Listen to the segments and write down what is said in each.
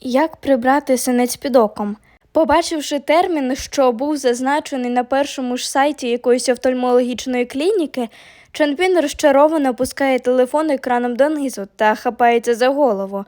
Як прибрати синець під оком? Побачивши термін, що був зазначений на першому ж сайті якоїсь офтальмологічної клініки, Чанпін розчаровано опускає телефон екраном донизу та хапається за голову.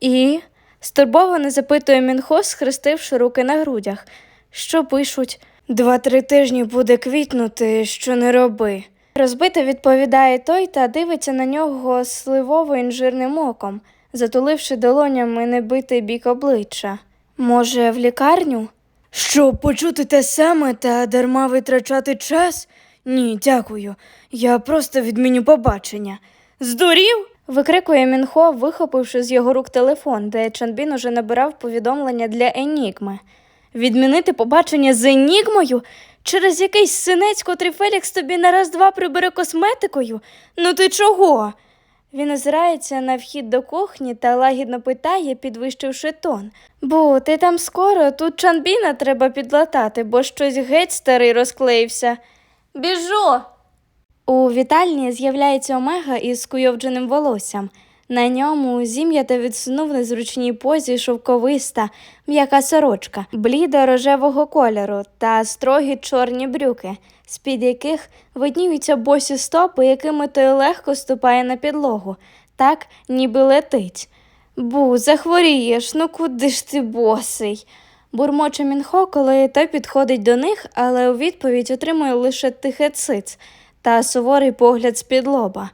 І стурбовано запитує Мінхо, схрестивши руки на грудях. Що пишуть? Два-три тижні буде квітнути, що не роби. Розбито відповідає той та дивиться на нього сливово-інжирним оком, затуливши долонями небитий бік обличчя. Може, в лікарню? Щоб почути те саме та дарма витрачати час? Ні, дякую. Я просто відміню побачення. Здурів? викрикує Мінхо, вихопивши з його рук телефон, де Чанбін уже набирав повідомлення для Енігми. Відмінити побачення з Енігмою? Через якийсь синець, котрий Фелікс тобі на раз-два прибере косметикою? Ну ти чого? Він озирається на вхід до кухні та лагідно питає, підвищивши тон. Бо ти там скоро, тут Чанбіна треба підлатати, бо щось геть старий розклеївся. Біжу. У вітальні з'являється Омега із скуйовдженим волоссям. На ньому зім'ята відсунув в незручній позі шовковиста, м'яка сорочка, блідо рожевого кольору та строгі чорні брюки, з-під яких видніються босі стопи, якими той легко ступає на підлогу, так ніби летить. Бу, захворієш, ну куди ж ти босий? Бурмоче Мінхо, коли той підходить до них, але у відповідь отримує лише тихе циц та суворий погляд з-під лоба.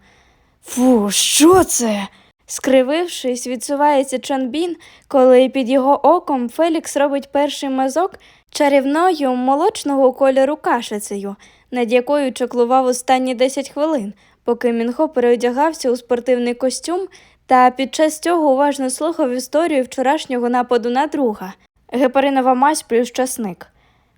Фу, що це? Скривившись, відсувається Чанбін, коли під його оком Фелікс робить перший мазок чарівною молочного кольору кашицею, над якою чаклував останні 10 хвилин, поки Мінхо переодягався у спортивний костюм та під час цього уважно слухав історію вчорашнього нападу на друга. Гепаринова мазь плюс часник.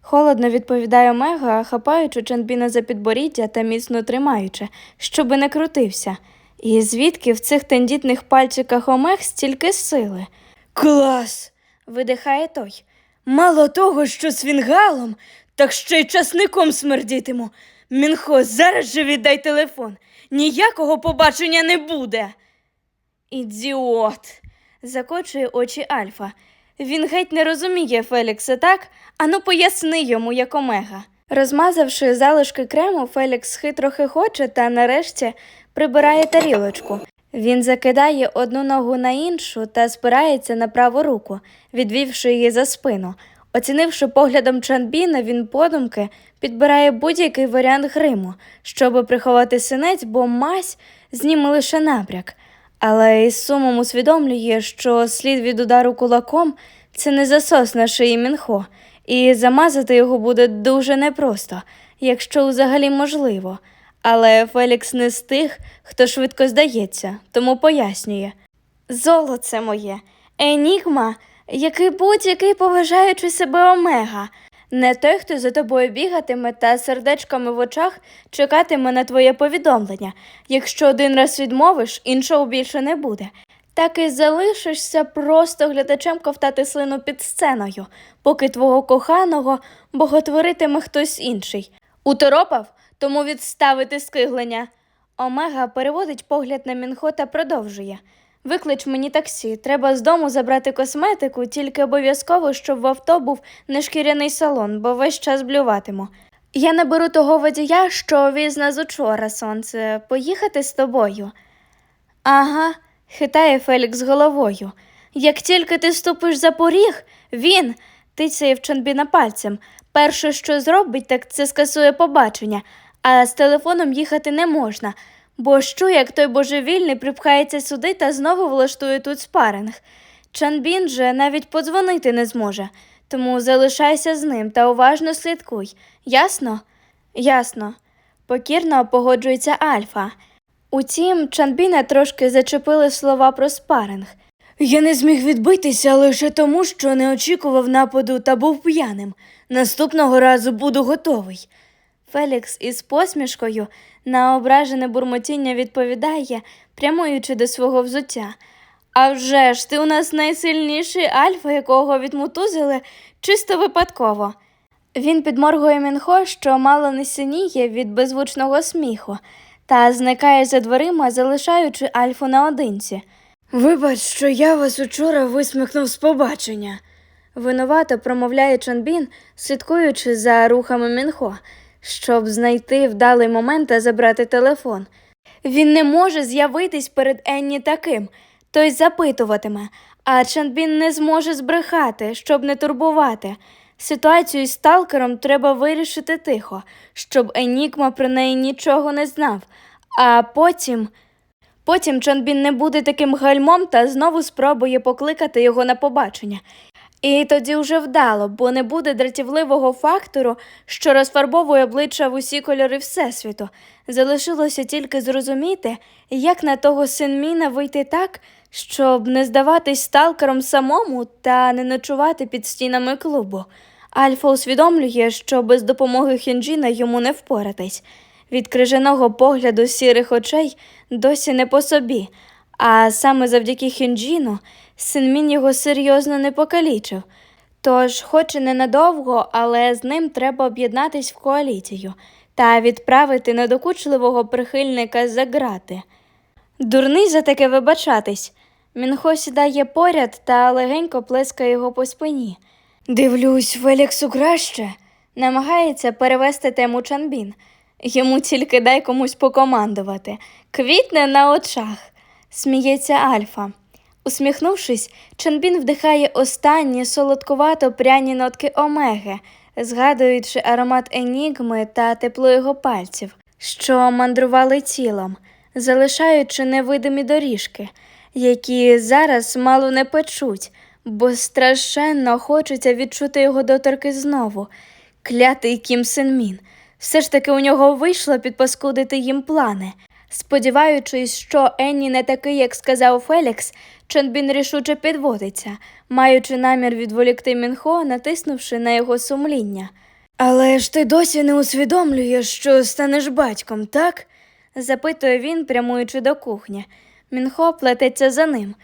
Холодно відповідає Омега, хапаючи Чанбіна за підборіддя та міцно тримаючи, щоби не крутився. І звідки в цих тендітних пальчиках Омег стільки сили? Клас. видихає той. Мало того, що з фінгалом, так ще й часником смердітиму. Мінхо, зараз же віддай телефон. Ніякого побачення не буде. Ідіот. закочує очі Альфа. Він геть не розуміє Фелікса, так? Ану поясни йому, як омега. Розмазавши залишки крему, Фелікс хитро хихоче та нарешті прибирає тарілочку. Він закидає одну ногу на іншу та спирається на праву руку, відвівши її за спину. Оцінивши поглядом Чанбіна, він подумки підбирає будь-який варіант гриму, щоб приховати синець, бо мазь зніме лише набряк. Але із сумом усвідомлює, що слід від удару кулаком це не засос на шиї Мінхо, і замазати його буде дуже непросто, якщо взагалі можливо. Але Фелікс не з тих, хто швидко здається, тому пояснює. Золоце моє, Енігма, який будь-який поважаючи себе омега, не той, хто за тобою бігатиме та сердечками в очах чекатиме на твоє повідомлення. Якщо один раз відмовиш, іншого більше не буде. Так і залишишся просто глядачем ковтати слину під сценою, поки твого коханого боготворитиме хтось інший. Уторопав, тому відставити скиглення. Омега переводить погляд на Мінхо та продовжує. Виклич мені таксі, треба з дому забрати косметику, тільки обов'язково, щоб в авто був не шкіряний салон, бо весь час блюватиму. Я наберу того водія, що віз нас учора, сонце, поїхати з тобою. Ага, хитає Фелікс головою. Як тільки ти ступиш за поріг, він, тицяє в Чанбіна пальцем, перше, що зробить, так це скасує побачення, а з телефоном їхати не можна, бо що, як той божевільний припхається сюди та знову влаштує тут спаринг. Чанбін же навіть подзвонити не зможе, тому залишайся з ним та уважно слідкуй. Ясно? Ясно. Покірно погоджується Альфа. Утім, Чанбіна трошки зачепили слова про спаринг. Я не зміг відбитися лише тому, що не очікував нападу та був п'яним. Наступного разу буду готовий. Фелікс із посмішкою на ображене бурмотіння відповідає, прямуючи до свого взуття. А вже ж ти у нас найсильніший альфа, якого відмутузили чисто випадково. Він підморгує Мінхо, що мало не синіє від беззвучного сміху, та зникає за дверима, залишаючи Альфу наодинці. Вибач, що я вас учора висмикнув з побачення. Винувато промовляє Чанбін, слідкуючи за рухами Мінхо, щоб знайти вдалий момент та забрати телефон. Він не може з'явитись перед Енні таким, той запитуватиме, а Чанбін не зможе збрехати, щоб не турбувати. Ситуацію із сталкером треба вирішити тихо, щоб Енікма про неї нічого не знав, а потім. Потім Чонбін не буде таким гальмом та знову спробує покликати його на побачення. І тоді вже вдало, бо не буде дратівливого фактору, що розфарбовує обличчя в усі кольори Всесвіту. Залишилося тільки зрозуміти, як на того синміна вийти так, щоб не здаватись сталкером самому та не ночувати під стінами клубу. Альфа усвідомлює, що без допомоги Хінджіна йому не впоратись. Від крижаного погляду сірих очей досі не по собі, а саме завдяки Хінджіну Синмін його серйозно не покалічив. Тож, хоч і ненадовго, але з ним треба об'єднатись в коаліцію та відправити недокучливого прихильника за грати. Дурний за таке вибачатись. Мінхо сідає поряд та легенько плескає його по спині. Дивлюсь, Феліксу краще. Намагається перевести тему Чанбін. Йому тільки дай комусь покомандувати. Квітне на очах, сміється Альфа. Усміхнувшись, Чанбін вдихає останні солодкувато пряні нотки омеги, згадуючи аромат енігми та тепло його пальців, що мандрували тілом, залишаючи невидимі доріжки, які зараз мало не печуть, бо страшенно хочеться відчути його доторки знову. Клятий Кім Синмін. Все ж таки у нього вийшло підпаскудити їм плани. Сподіваючись, що Енні не такий, як сказав Фелікс, Чонбін рішуче підводиться, маючи намір відволікти Мінхо, натиснувши на його сумління. Але ж ти досі не усвідомлюєш, що станеш батьком, так? запитує він, прямуючи до кухні. Мінхо плететься за ним.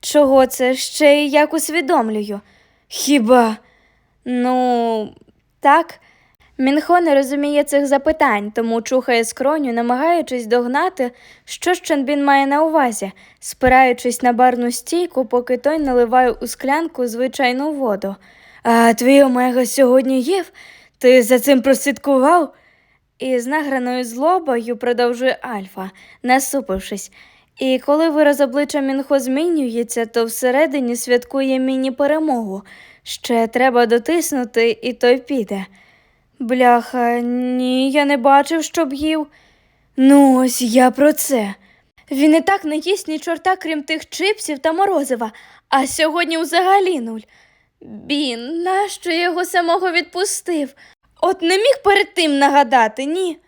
Чого це ще й як усвідомлюю? Хіба? Ну, так. Мінхо не розуміє цих запитань, тому чухає скроню, намагаючись догнати, що ж Чанбін має на увазі, спираючись на барну стійку, поки той наливає у склянку звичайну воду. А твій омега сьогодні їв? Ти за цим прослідкував? І з награною злобою продовжує Альфа, насупившись. І коли вираз обличчя Мінхо змінюється, то всередині святкує міні-перемогу. Ще треба дотиснути, і той піде. Бляха, ні, я не бачив, щоб їв. Ну, ось я про це. Він і так не їсть ні чорта, крім тих чипсів та морозива, а сьогодні взагалі нуль. Бін, нащо я його самого відпустив? От не міг перед тим нагадати, ні.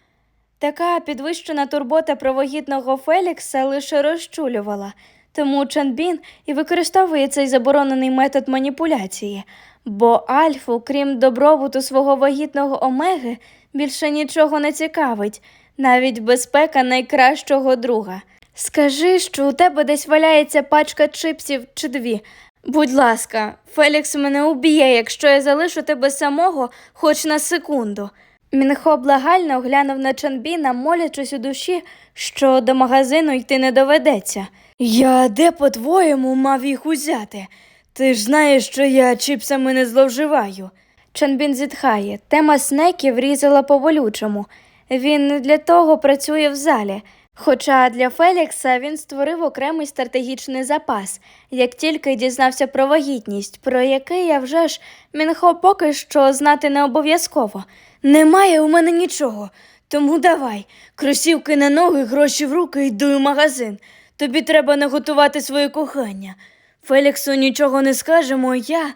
Така підвищена турбота про вагітного Фелікса лише розчулювала, тому Чанбін і використовує цей заборонений метод маніпуляції, бо Альфу, крім добробуту свого вагітного омеги, більше нічого не цікавить, навіть безпека найкращого друга. Скажи, що у тебе десь валяється пачка чипсів чи дві. Будь ласка, Фелікс мене уб'є, якщо я залишу тебе самого хоч на секунду. Мінхо благально глянув на Чанбіна, молячись у душі, що до магазину йти не доведеться. Я де, по-твоєму, мав їх узяти? Ти ж знаєш, що я чіпсами не зловживаю. Чанбін зітхає. Тема снеків різала по болючому. Він не для того працює в залі. Хоча для Фелікса він створив окремий стратегічний запас, як тільки дізнався про вагітність, про який я вже ж Мінхо поки що знати не обов'язково. Немає у мене нічого, тому давай, кросівки на ноги, гроші в руки, йду в магазин. Тобі треба наготувати своє кохання. Феліксу нічого не скажемо, я.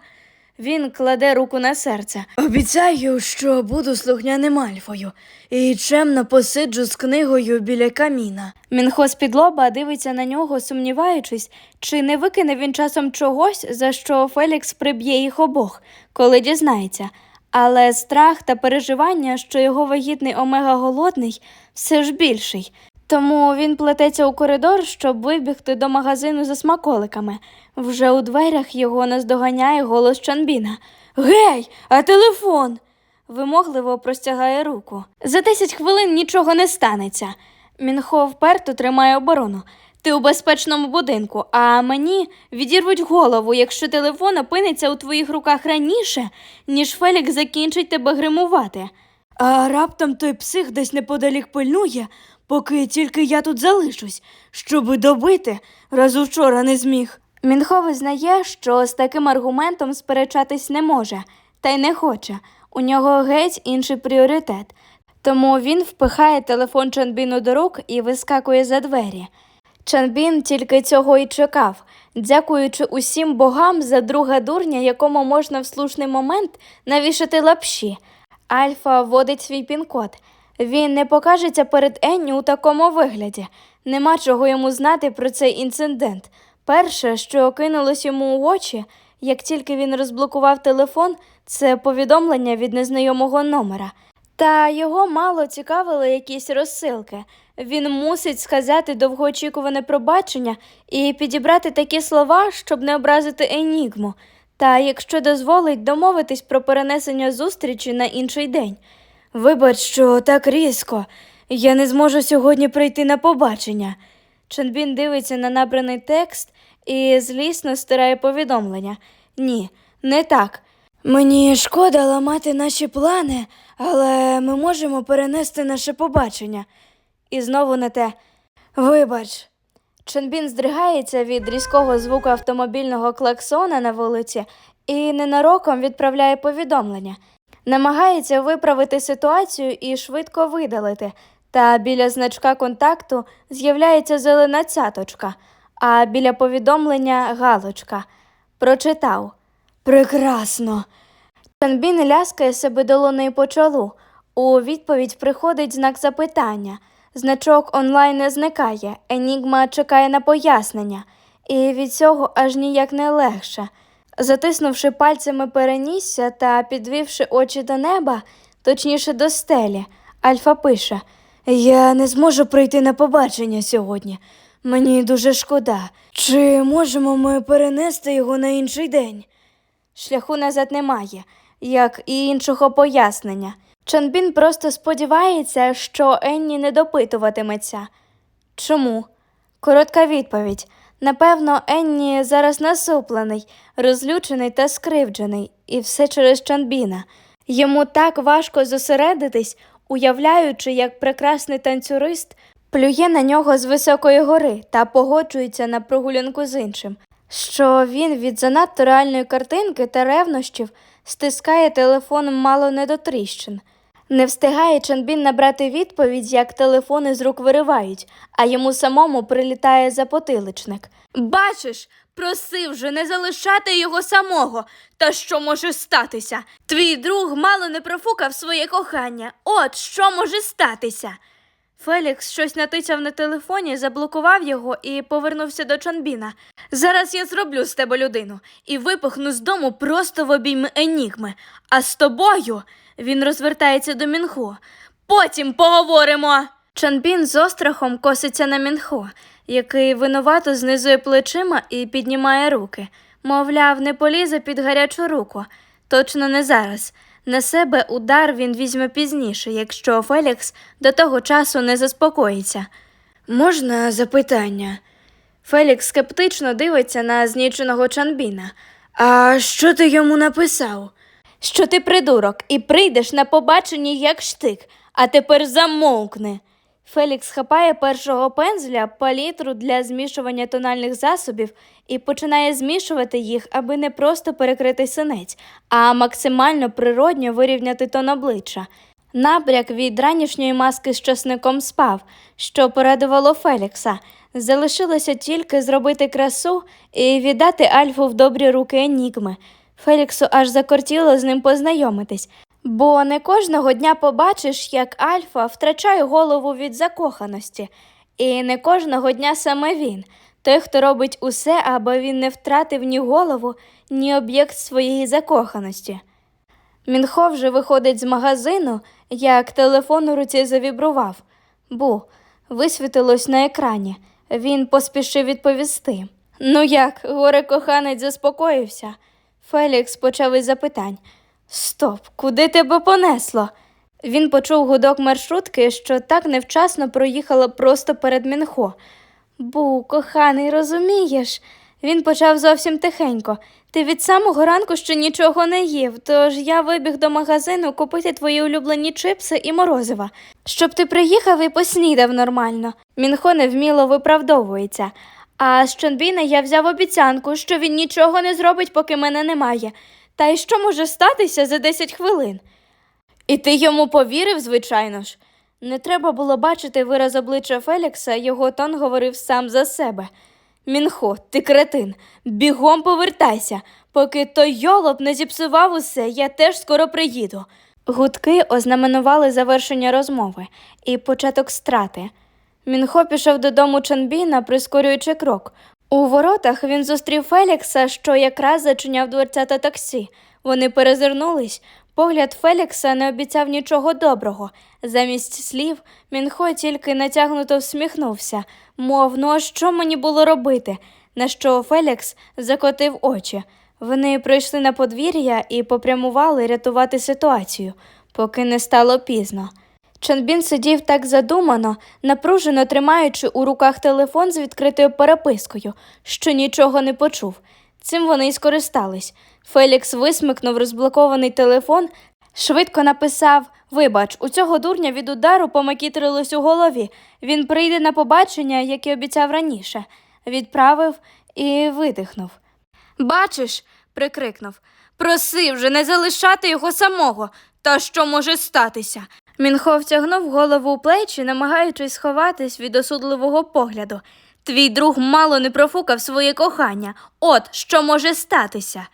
Він кладе руку на серце. Обіцяю, що буду слухняним альфою і чемно посиджу з книгою біля каміна. Мінхо з підлоба дивиться на нього, сумніваючись, чи не викине він часом чогось, за що Фелікс приб'є їх обох, коли дізнається. Але страх та переживання, що його вагітний омега голодний, все ж більший. Тому він плететься у коридор, щоб вибігти до магазину за смаколиками. Вже у дверях його наздоганяє голос Чанбіна. Гей, а телефон? Вимогливо простягає руку. За 10 хвилин нічого не станеться. Мінхо вперто тримає оборону. Ти у безпечному будинку, а мені відірвуть голову, якщо телефон опиниться у твоїх руках раніше, ніж Фелікс закінчить тебе гримувати. А раптом той псих десь неподалік пильнує, поки тільки я тут залишусь, щоби добити, раз учора не зміг. Мінхо визнає, що з таким аргументом сперечатись не може, та й не хоче. У нього геть інший пріоритет. Тому він впихає телефон Чанбіну до рук і вискакує за двері. Чанбін тільки цього і чекав, дякуючи усім богам за друга дурня, якому можна в слушний момент навішати лапші. Альфа вводить свій пін-код. Він не покажеться перед Енні у такому вигляді. Нема чого йому знати про цей інцидент. Перше, що кинулось йому у очі, як тільки він розблокував телефон, це повідомлення від незнайомого номера. Та його мало цікавили якісь розсилки. Він мусить сказати довгоочікуване пробачення і підібрати такі слова, щоб не образити Енігму. Та якщо дозволить домовитись про перенесення зустрічі на інший день. Вибач, що так різко. Я не зможу сьогодні прийти на побачення. Чанбін дивиться на набраний текст і злісно стирає повідомлення. Ні, не так. Мені шкода ламати наші плани, але ми можемо перенести наше побачення. І знову на те. Вибач. Чанбін здригається від різкого звуку автомобільного клаксона на вулиці і ненароком відправляє повідомлення. Намагається виправити ситуацію і швидко видалити. Та біля значка контакту з'являється зелена цяточка, а біля повідомлення галочка. Прочитав. Прекрасно. Чанбін ляскає себе долоною по чолу. У відповідь приходить знак запитання. Значок онлайн не зникає, Енігма чекає на пояснення, і від цього аж ніяк не легше. Затиснувши пальцями перенісся та підвівши очі до неба, точніше до стелі, Альфа пише: Я не зможу прийти на побачення сьогодні. Мені дуже шкода. Чи можемо ми перенести його на інший день? Шляху назад немає, як і іншого пояснення. Чанбін просто сподівається, що Енні не допитуватиметься. Чому? Коротка відповідь. Напевно, Енні зараз насуплений, розлючений та скривджений, і все через Чанбіна. Йому так важко зосередитись, уявляючи, як прекрасний танцюрист плює на нього з високої гори та погоджується на прогулянку з іншим, що він від занадто реальної картинки та ревнощів стискає телефон мало не до тріщин. Не встигає Чанбін набрати відповідь, як телефони з рук виривають, а йому самому прилітає запотиличник. Бачиш, просив же не залишати його самого. Та що може статися? Твій друг мало не профукав своє кохання. От що може статися. Фелікс щось натицяв на телефоні, заблокував його і повернувся до Чанбіна. Зараз я зроблю з тебе людину і випихну з дому просто в обійми енігми. А з тобою він розвертається до Мінхо. Потім поговоримо. Чанбін з острахом коситься на Мінхо, який винувато знизує плечима і піднімає руки. Мовляв, не полізе під гарячу руку. Точно не зараз. На себе удар він візьме пізніше, якщо Фелікс до того часу не заспокоїться. Можна запитання? Фелікс скептично дивиться на зніченого Чанбіна. А що ти йому написав? Що ти придурок і прийдеш на побачення як штик, а тепер замовкни. Фелікс хапає першого пензля, палітру для змішування тональних засобів і починає змішувати їх, аби не просто перекрити синець, а максимально природньо вирівняти тон обличчя. Набряк від ранішньої маски з часником спав, що порадувало Фелікса. Залишилося тільки зробити красу і віддати Альфу в добрі руки Енігми. Феліксу аж закортіло з ним познайомитись, бо не кожного дня побачиш, як Альфа втрачає голову від закоханості, і не кожного дня саме він, той, хто робить усе, аби він не втратив ні голову, ні об'єкт своєї закоханості. Мінхо вже виходить з магазину, як телефон у руці завібрував. Бу, висвітилось на екрані. Він поспішив відповісти. Ну як, горе коханець заспокоївся? Фелікс почав із запитань. Стоп, куди тебе понесло? Він почув гудок маршрутки, що так невчасно проїхала просто перед Мінхо. Бу, коханий, розумієш? Він почав зовсім тихенько. Ти від самого ранку ще нічого не їв, тож я вибіг до магазину купити твої улюблені чипси і морозива, щоб ти приїхав і поснідав нормально. Мінхо невміло виправдовується. А з Чонбіна я взяв обіцянку, що він нічого не зробить, поки мене немає. Та й що може статися за 10 хвилин? І ти йому повірив, звичайно ж. Не треба було бачити вираз обличчя Фелікса, його тон говорив сам за себе. Мінхо, ти кретин, бігом повертайся. Поки той йолоп не зіпсував усе, я теж скоро приїду. Гудки ознаменували завершення розмови і початок страти. Мінхо пішов додому Чанбіна, прискорюючи крок. У воротах він зустрів Фелікса, що якраз зачиняв дверцята таксі. Вони перезирнулись. Погляд Фелікса не обіцяв нічого доброго. Замість слів Мінхо тільки натягнуто всміхнувся, мов, ну а що мені було робити? На що Фелікс закотив очі. Вони прийшли на подвір'я і попрямували рятувати ситуацію, поки не стало пізно. Чанбін сидів так задумано, напружено тримаючи у руках телефон з відкритою перепискою, що нічого не почув. Цим вони й скористались. Фелікс висмикнув розблокований телефон, швидко написав Вибач, у цього дурня від удару помакітрилось у голові. Він прийде на побачення, як і обіцяв раніше. Відправив і видихнув. Бачиш, прикрикнув. Просив же не залишати його самого. Та що може статися? Мінхо втягнув голову у плечі, намагаючись сховатись від осудливого погляду. Твій друг мало не профукав своє кохання. От що може статися.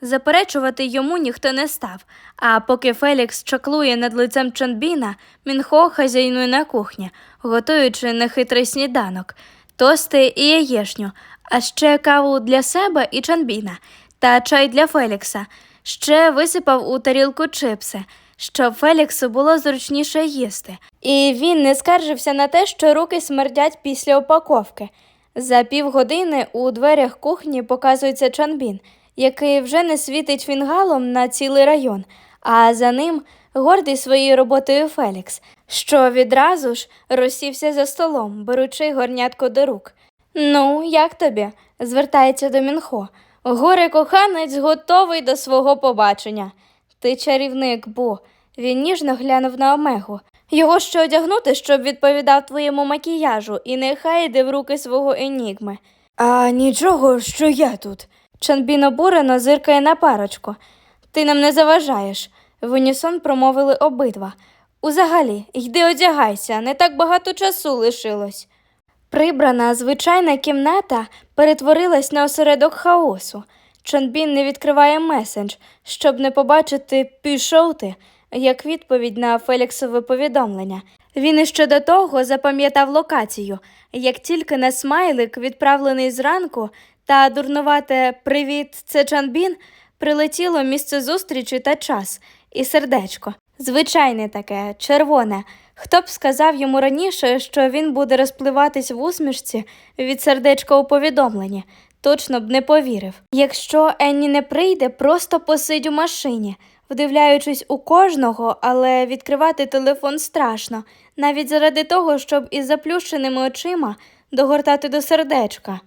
Заперечувати йому ніхто не став, а поки Фелікс чаклує над лицем Чанбіна, Мінхо хазяйнує на кухні, готуючи нехитрий сніданок, тости і яєшню, а ще каву для себе і Чанбіна, та чай для Фелікса. Ще висипав у тарілку чипси, щоб Феліксу було зручніше їсти. І він не скаржився на те, що руки смердять після упаковки. За півгодини у дверях кухні показується Чанбін, який вже не світить фінгалом на цілий район, а за ним гордий своєю роботою Фелікс, що відразу ж розсівся за столом, беручи горнятко до рук. Ну, як тобі? звертається до Мінхо. Горе коханець готовий до свого побачення. Ти чарівник, бо він ніжно глянув на Омегу. Його ще одягнути, щоб відповідав твоєму макіяжу, і нехай йде в руки свого енігми. А нічого, що я тут. Чанбін обурено зиркає на парочку. Ти нам не заважаєш, в унісон промовили обидва. Узагалі, йди одягайся, не так багато часу лишилось. Прибрана звичайна кімната перетворилась на осередок хаосу. Чанбін не відкриває месендж, щоб не побачити пішов ти, як відповідь на Феліксове повідомлення. Він іще до того запам'ятав локацію, як тільки на смайлик, відправлений зранку, та дурнувате Привіт, це Чанбін, прилетіло місце зустрічі та час, і сердечко. Звичайне таке, червоне. Хто б сказав йому раніше, що він буде розпливатись в усмішці від сердечка у повідомленні, точно б не повірив. Якщо Енні не прийде, просто посидь у машині, вдивляючись у кожного, але відкривати телефон страшно, навіть заради того, щоб із заплющеними очима догортати до сердечка.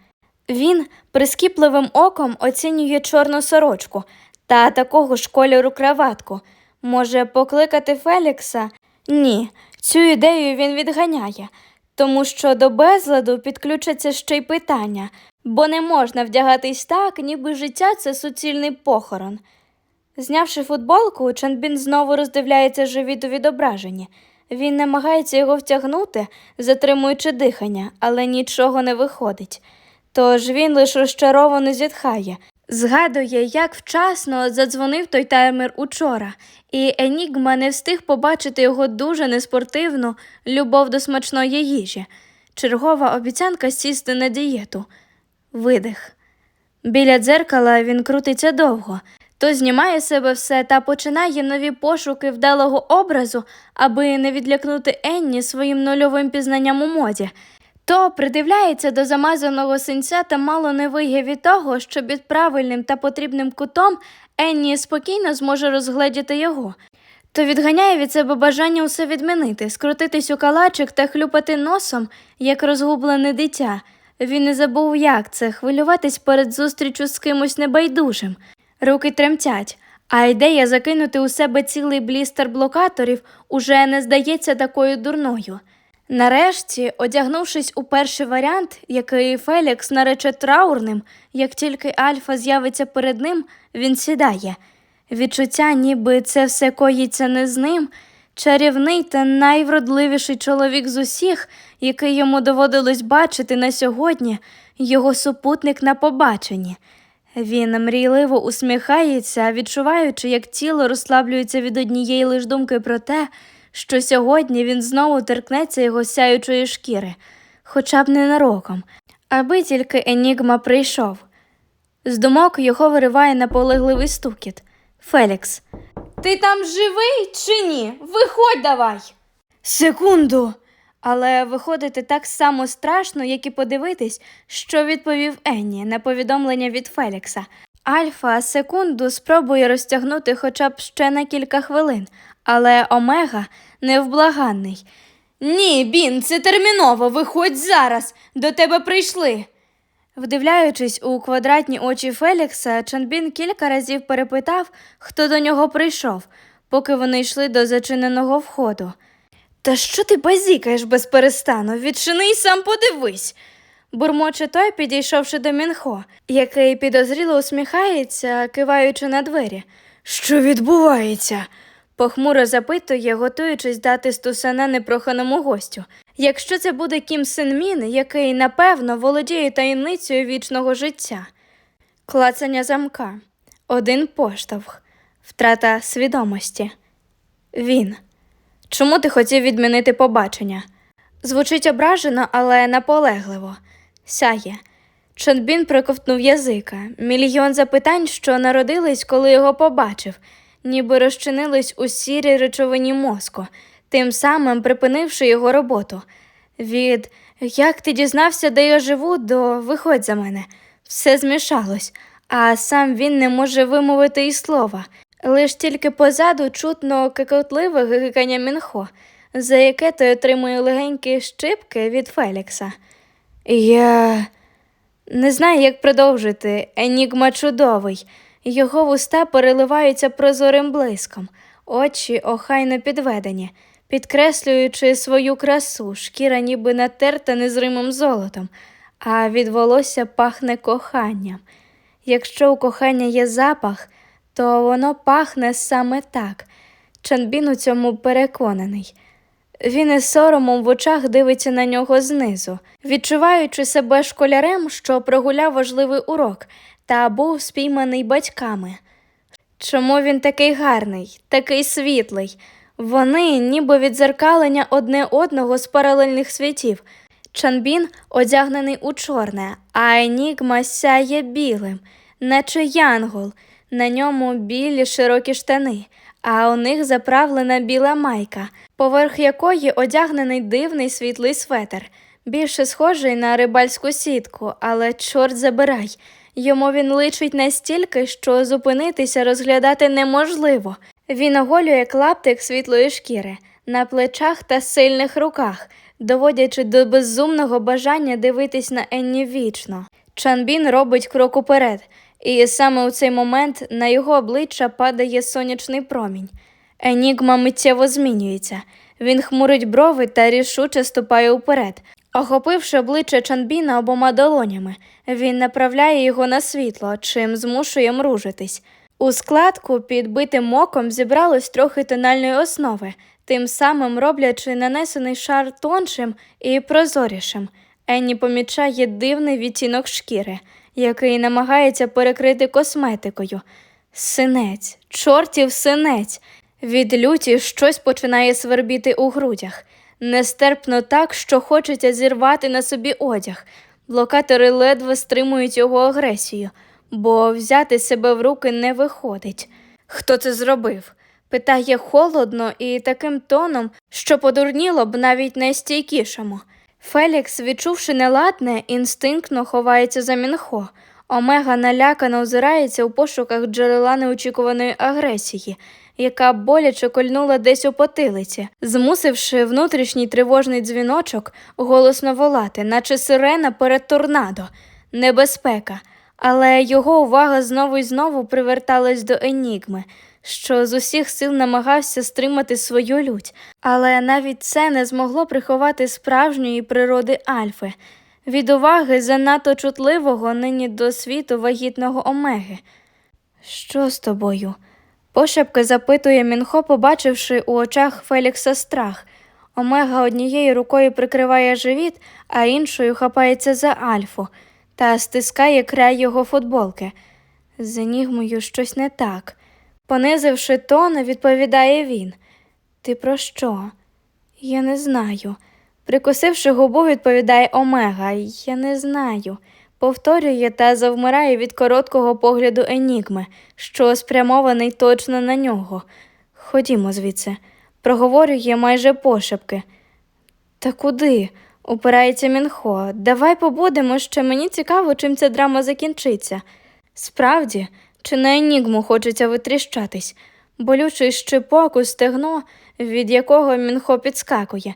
Він прискіпливим оком оцінює чорну сорочку та такого ж кольору краватку. Може покликати Фелікса? Ні, цю ідею він відганяє, тому що до безладу підключаться ще й питання, бо не можна вдягатись так, ніби життя це суцільний похорон. Знявши футболку, Чанбін знову роздивляється живіт у відображенні. Він намагається його втягнути, затримуючи дихання, але нічого не виходить. Тож він лише розчаровано зітхає. Згадує, як вчасно задзвонив той таймер учора, і Енігма не встиг побачити його дуже неспортивну любов до смачної їжі. Чергова обіцянка сісти на дієту. Видих. Біля дзеркала він крутиться довго, то знімає себе все та починає нові пошуки вдалого образу, аби не відлякнути Енні своїм нульовим пізнанням у моді. То придивляється до замазаного синця та мало не виє від того, що під правильним та потрібним кутом Енні спокійно зможе розгледіти його. то відганяє від себе бажання усе відмінити, скрутитись у калачик та хлюпати носом, як розгублене дитя. Він не забув, як це хвилюватись перед зустрічю з кимось небайдужим. Руки тремтять, а ідея закинути у себе цілий блістер блокаторів уже не здається такою дурною. Нарешті, одягнувшись у перший варіант, який Фелікс нарече траурним, як тільки Альфа з'явиться перед ним, він сідає. Відчуття, ніби це все коїться не з ним, чарівний та найвродливіший чоловік з усіх, який йому доводилось бачити на сьогодні, його супутник на побаченні. Він мрійливо усміхається, відчуваючи, як тіло розслаблюється від однієї лиш думки про те, що сьогодні він знову торкнеться його сяючої шкіри, хоча б ненароком, аби тільки Енігма прийшов. З думок його вириває наполегливий стукіт. Фелікс. Ти там живий чи ні? Виходь давай. Секунду. Але виходити так само страшно, як і подивитись, що відповів Енні на повідомлення від Фелікса. Альфа секунду спробує розтягнути хоча б ще на кілька хвилин, але Омега невблаганний. Ні, Бін, це терміново, виходь зараз, до тебе прийшли. Вдивляючись у квадратні очі Фелікса, Чанбін кілька разів перепитав, хто до нього прийшов, поки вони йшли до зачиненого входу. Та що ти базікаєш без перестану? Відчини й сам подивись. бурмоче той, підійшовши до Мінхо, який підозріло усміхається, киваючи на двері. Що відбувається? Похмуро запитує, готуючись дати стусана непроханому гостю. Якщо це буде Кім Син Мін, який, напевно, володіє таємницею вічного життя. Клацання замка, один поштовх, втрата свідомості. Він. Чому ти хотів відмінити побачення? Звучить ображено, але наполегливо. Сяє. Чонбін проковтнув язика. Мільйон запитань, що народились, коли його побачив, ніби розчинились у сірій речовині мозку, тим самим припинивши його роботу. Від як ти дізнався, де я живу, до виходь за мене. Все змішалось, а сам він не може вимовити і слова. Лиш тільки позаду чутно кикотливе гикання Мінхо, за яке той отримує легенькі щипки від Фелікса. Я не знаю, як продовжити. Енігма чудовий. Його вуста переливаються прозорим блиском, очі охайно підведені, підкреслюючи свою красу, шкіра ніби натерта незримим золотом, а від волосся пахне коханням. Якщо у кохання є запах, то воно пахне саме так. Чанбін у цьому переконаний. Він із соромом в очах дивиться на нього знизу, відчуваючи себе школярем, що прогуляв важливий урок та був спійманий батьками. Чому він такий гарний, такий світлий? Вони ніби відзеркалення одне одного з паралельних світів. Чанбін одягнений у чорне, а Енігма сяє білим, наче янгол. На ньому білі широкі штани, а у них заправлена біла майка, поверх якої одягнений дивний світлий светр, більше схожий на рибальську сітку, але чорт забирай. Йому він личить настільки, що зупинитися розглядати неможливо. Він оголює клаптик світлої шкіри на плечах та сильних руках, доводячи до безумного бажання дивитись на Енні вічно. Чанбін робить крок уперед, і саме у цей момент на його обличчя падає сонячний промінь. Енігма миттєво змінюється. Він хмурить брови та рішуче ступає уперед. Охопивши обличчя Чанбіна обома долонями, він направляє його на світло, чим змушує мружитись. У складку під битим оком зібралось трохи тональної основи, тим самим роблячи нанесений шар тоншим і прозорішим. Енні помічає дивний відтінок шкіри, який намагається перекрити косметикою. Синець, чортів синець. Від люті щось починає свербіти у грудях. Нестерпно так, що хочеться зірвати на собі одяг. Блокатори ледве стримують його агресію, бо взяти себе в руки не виходить. Хто це зробив? питає холодно і таким тоном, що подурніло б навіть найстійкішому. Фелікс, відчувши неладне, інстинктно ховається за мінхо. Омега налякано озирається у пошуках джерела неочікуваної агресії, яка боляче кольнула десь у потилиці, змусивши внутрішній тривожний дзвіночок голосно волати, наче сирена перед торнадо, небезпека. Але його увага знову і знову приверталась до енігми, що з усіх сил намагався стримати свою лють, але навіть це не змогло приховати справжньої природи Альфи, від уваги занадто чутливого нині до світу вагітного Омеги. Що з тобою? Пошепки запитує Мінхо, побачивши у очах Фелікса страх. Омега однією рукою прикриває живіт, а іншою хапається за Альфу та стискає край його футболки. З енігмою щось не так. Понизивши тон, відповідає він. Ти про що? Я не знаю. Прикусивши губу, відповідає Омега. Я не знаю. Повторює та завмирає від короткого погляду енігми, що спрямований точно на нього. Ходімо звідси, проговорює майже пошепки. Та куди? упирається Мінхо. Давай побудемо, ще мені цікаво, чим ця драма закінчиться. Справді, чи на енігму хочеться витріщатись, болючий щепок у стегно, від якого Мінхо підскакує.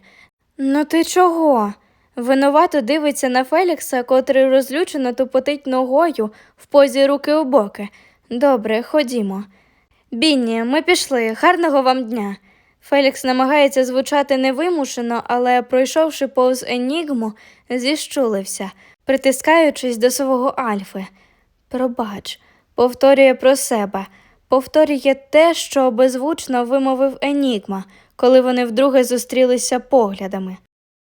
Ну ти чого? Винувато дивиться на Фелікса, котрий розлючено тупотить ногою в позі руки у боки. Добре, ходімо. Бінні, ми пішли. Гарного вам дня. Фелікс намагається звучати невимушено, але, пройшовши повз енігму, зіщулився, притискаючись до свого Альфи. Пробач, повторює про себе, повторює те, що беззвучно вимовив Енігма, коли вони вдруге зустрілися поглядами.